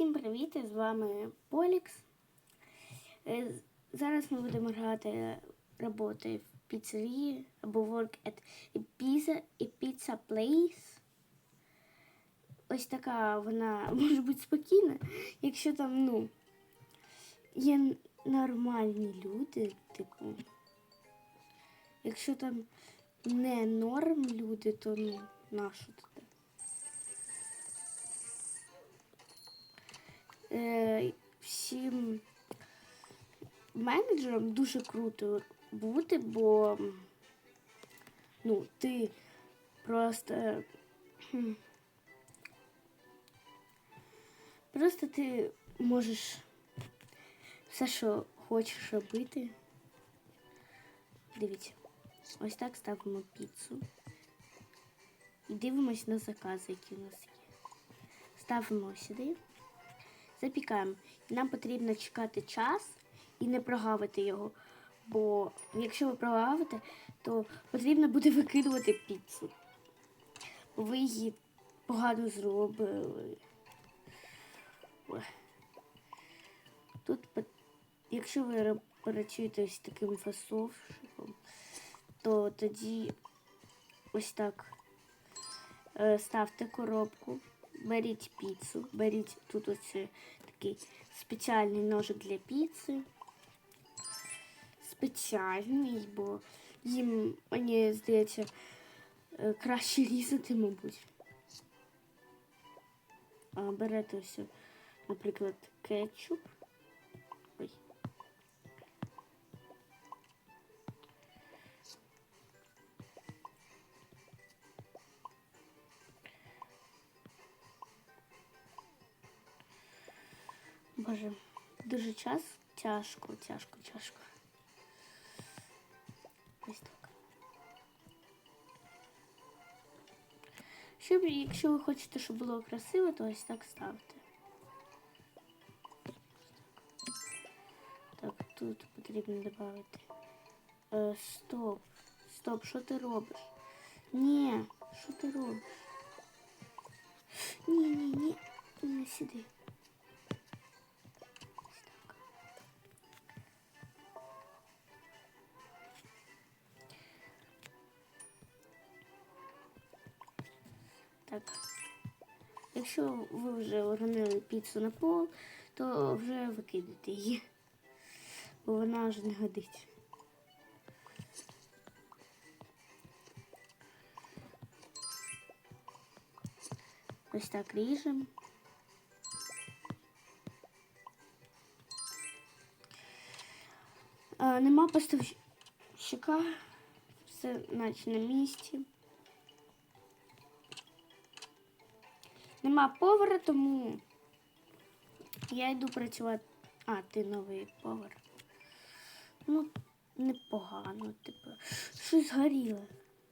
Всім привіт! З вами Полікс. Е, Зараз ми будемо грати роботи в піцерії або work at pizza, a pizza place. Ось така вона може бути спокійна, якщо там, ну, є нормальні люди, типу. Якщо там не норм люди, то ну, нащо туди? Всім менеджерам дуже круто бути, бо ну, ти просто. Просто ти можеш все, що хочеш робити. Дивіться, ось так ставимо піцу. І дивимось на закази, які у нас є. Ставимо сюди запікаємо. Нам потрібно чекати час і не прогавити його. Бо якщо ви прогавите, то потрібно буде викидувати піцу. Ви її погано зробили. Тут, якщо ви ра- працюєте з таким фасовщиком, то тоді ось так е, ставте коробку, беріть піцу, беріть тут ось е, такий спеціальний ножик для піци. Спеціальний, бо їм, мені здається, е, краще різати, мабуть. Берете ось, наприклад, кетчуп. Боже, дуже час тяжко, тяжко, тяжко. Ось так. Щоб, якщо ви хочете, щоб було красиво, то ось так ставте. Так, тут потрібно додати. Е, стоп. Стоп, що ти робиш? Ні, що ти робиш? Ні, ні, ні, не сюди. Так. Якщо ви вже уронили піцу на пол, то вже викидайте її. Бо вона вже не годиться. Ось так ріжемо. Нема поставщика, все наче на місці. Нема повара, тому я йду працювати. А, ти новий повар. Ну, непогано, типу. Щось згоріло.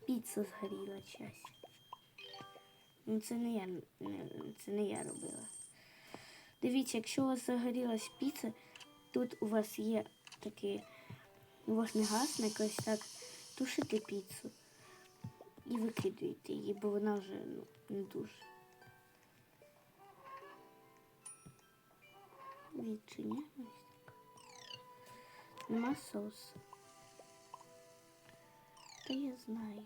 Піца згоріла час. Ну, це не я, це не я робила. Дивіться, якщо у вас загорілась піца, тут у вас є такий вогнегасник, ось так тушите піцу і викидуєте її, бо вона вже ну, не дуже. Відчиняємо ось так. Нема соусу. Та я знаю.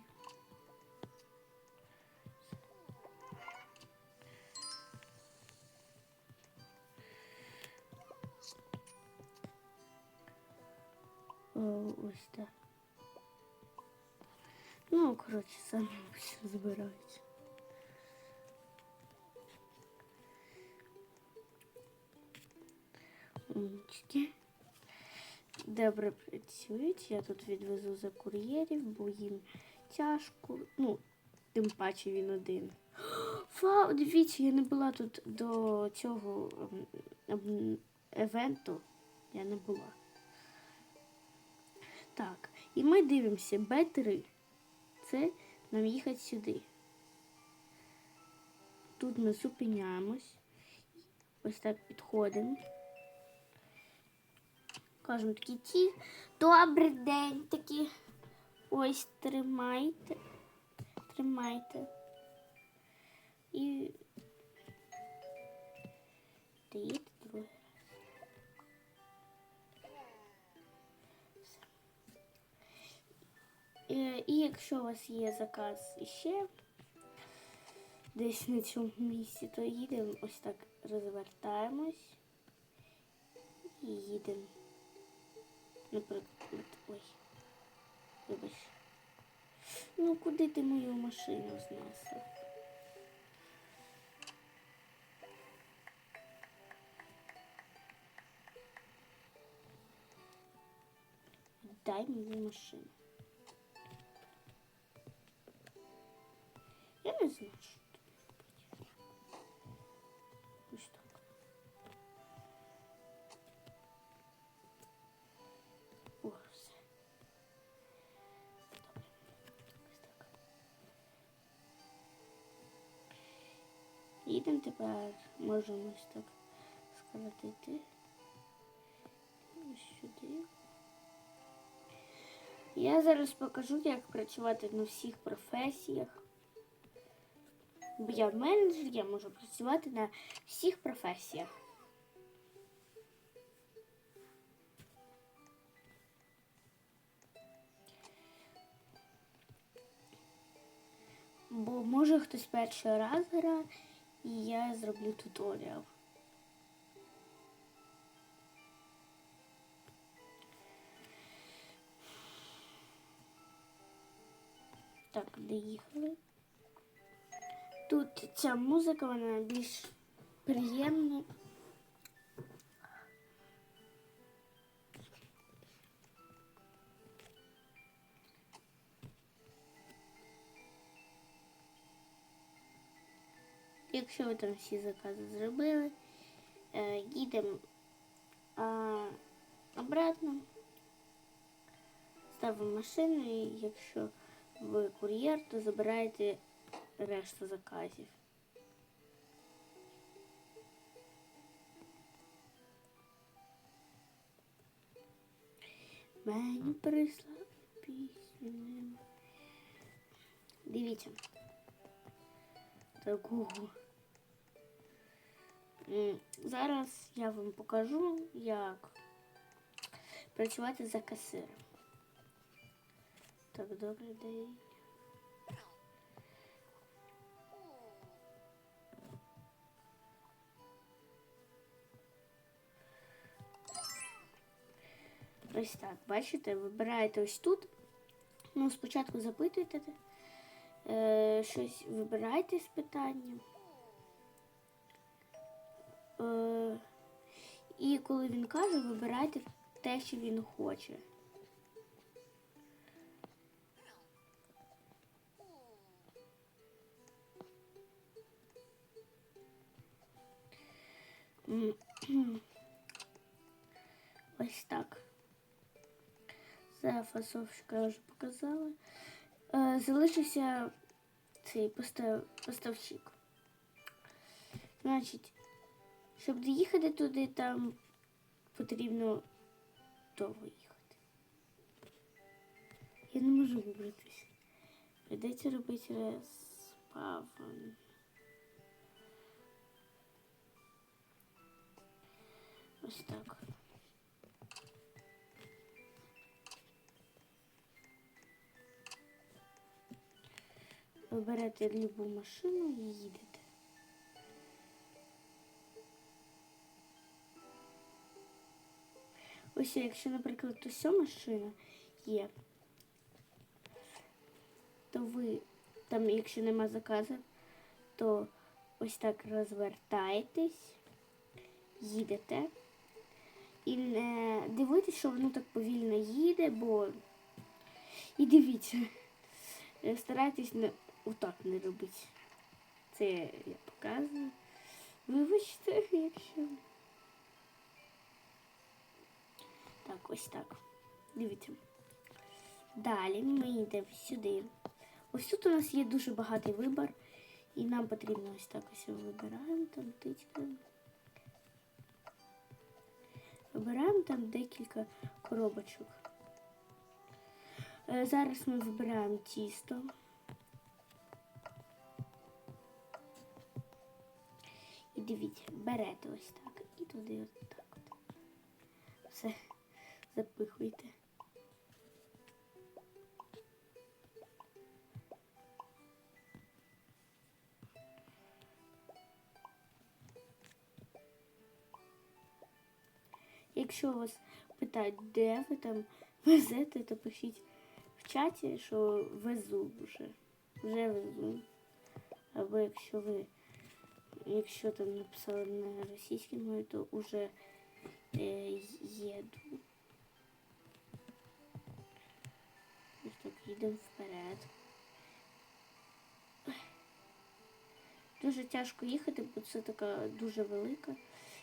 О, ось так. Ну, коротше, самі все збираються. Умнички. Добре працюють. Я тут відвезу за кур'єрів, бо їм тяжко. Ну, тим паче він один. Вау, дивіться, я не була тут до цього ем, ем, евенту. Я не була. Так, і ми дивимося Б3. Це нам їхати сюди. Тут ми зупиняємось. Ось так підходимо. Кажемо такі ті. Добрий день такі. Ось тримайте. Тримайте. І другий раз. Е, І якщо у вас є заказ іще десь на цьому місці, то їдемо ось так розвертаємось і їдемо. Наприклад, ой, вибач. Ну, куди ти мою машину знесла? Дай мені машину. Я не знаю, Їдемо тепер, можемо ось так скоротити. Ось сюди. Я зараз покажу, як працювати на всіх професіях. Бо я менеджер, я можу працювати на всіх професіях. Бо може хтось перший раз грає, і я зроблю туторіал. Так, доїхали. Тут ця музика, вона більш приємна. Якщо ви там всі закази зробили, е, їдемо обратно, ставимо машину і якщо ви кур'єр, то забираєте решту заказів. Мені прислали пісню. Дивіться. Такого. Зараз я вам покажу, як працювати за касиром. Так, добрий день. Ось так, бачите, вибираєте ось тут. Ну, спочатку запитуєте е, щось, вибираєте з питання. Е, і коли він каже, вибирайте те, що він хоче. Ось так. Це фасовщика я вже показала. Е, залишився цей постав, поставщик. Значить, щоб доїхати туди, там потрібно довго їхати. Я не можу вибратися. Придеться робити респавн. Ось так. Ви берете любу машину і їдете. Ось якщо, наприклад, ось машина є, то ви там, якщо нема заказу, то ось так розвертаєтесь, їдете. І не дивитесь, що воно так повільно їде, бо і дивіться, е, старайтесь не отак не робити. Це я показую. Вибачте, якщо. Так, ось так. Дивіться. Далі ми йдемо сюди. Ось тут у нас є дуже багатий вибір. І нам потрібно ось так ось вибираємо, там тичкаємо. Вибираємо там декілька коробочок. Е, Зараз ми вибираємо тісто. І дивіться, берете ось так і туди от так. Все, запихуйте. Якщо вас питають, де ви там везете, то пишіть в чаті, що везу вже. Вже везу. Або якщо ви, якщо там написали на російській мові, то вже е, їду. Їдемо вперед. Дуже тяжко їхати, бо це така дуже велика.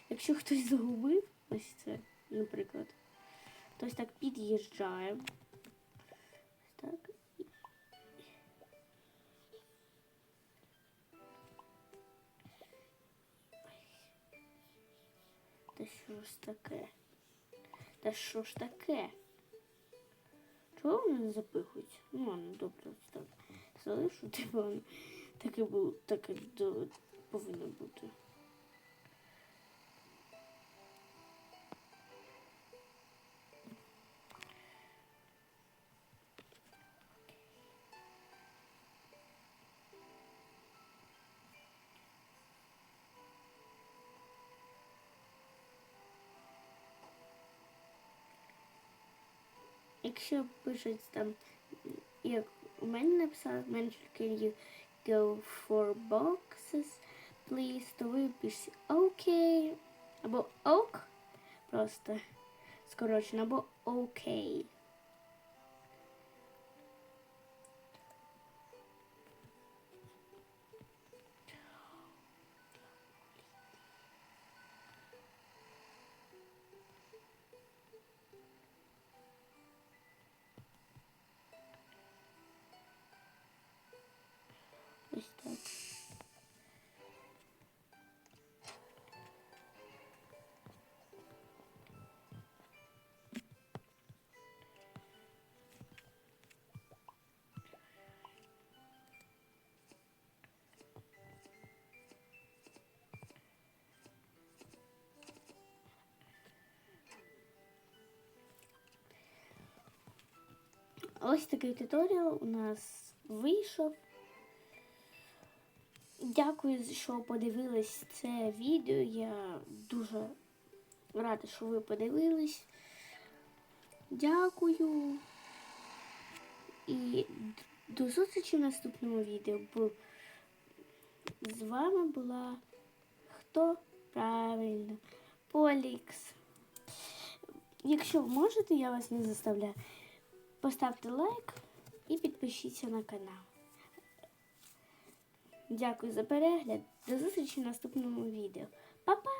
Якщо хтось загубив, ось це, наприклад, то ось так під'їжджаємо. Ось так. Та що ж таке? Та що ж таке? Чого вони запихують? Ну, ладно, добре, так. Залишу, типу, таке було, таке повинно бути. Якщо пишуть там, як у мене написали, can you go for boxes, please, то ви пишете окей, або ок, просто скорочено, або окей. Ось такий туторіал у нас вийшов. Дякую, що подивились це відео. Я дуже рада, що ви подивились. Дякую. І до зустрічі в наступному відео. Бо з вами була хто правильно? Полікс. Якщо можете, я вас не заставляю. Поставте лайк і підпишіться на канал. Дякую за перегляд. До зустрічі в наступному відео. Па-па!